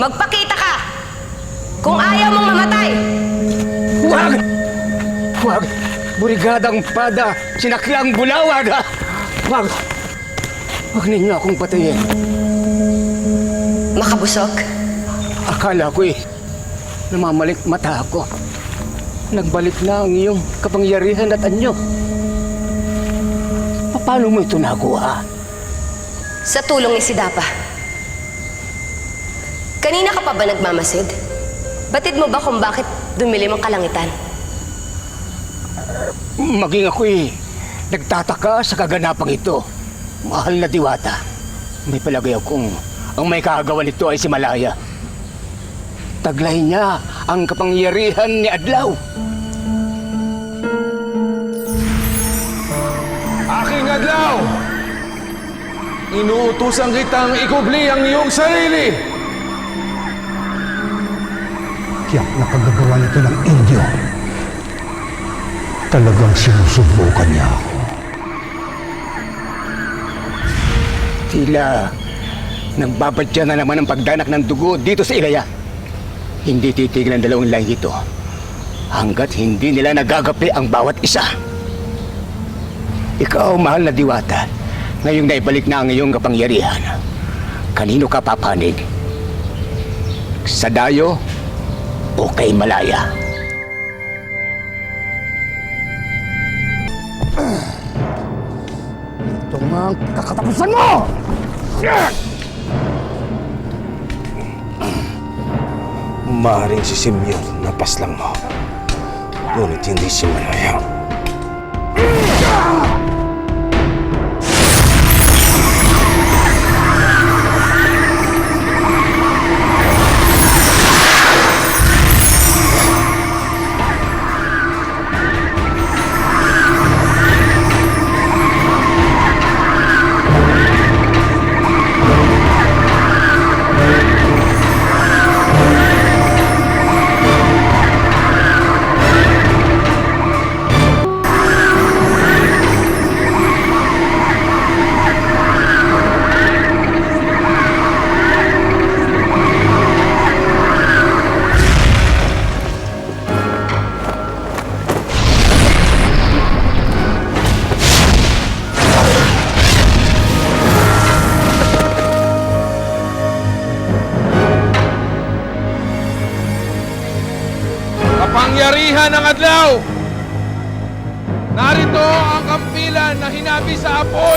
Magpakita ka! Kung ayaw mong mamatay! Huwag! Huwag! Burigadang pada! Sinakyang bulawag! Huwag! Huwag ninyo akong patayin. Makabusok? Akala ko eh, namamalik mata ako. Nagbalik na ang iyong kapangyarihan at anyo. Paano mo ito nakuha? Sa tulong ni Sidapa. Kanina ka pa ba nagmamasid? Batid mo ba kung bakit dumilim ang kalangitan? Maging ako'y nagtataka sa kaganapang ito. Mahal na diwata. May palagay akong ang may kagawa nito ay si Malaya. Taglay niya ang kapangyarihan ni Adlaw. Aking adlaw! Inuutusan kitang ikubli ang iyong sarili! Tiyak na kagagawa nito ng Indio. Talagang sinusubukan niya ako. Tila nagbabadya na naman ang pagdanak ng dugo dito sa Ilaya. Hindi titigil ang dalawang lahi ito hanggat hindi nila nagagapi ang bawat isa. Ikaw, mahal na diwata, ngayong naibalik na ang iyong kapangyarihan. Kanino ka papanig? Sa dayo o kay Malaya? Ito nga ang kakatapusan mo! Maaaring si Simyon napaslang mo. Ngunit hindi si Malaya. Kapangyarihan ng adlaw! Narito ang kampilan na hinabi sa apoy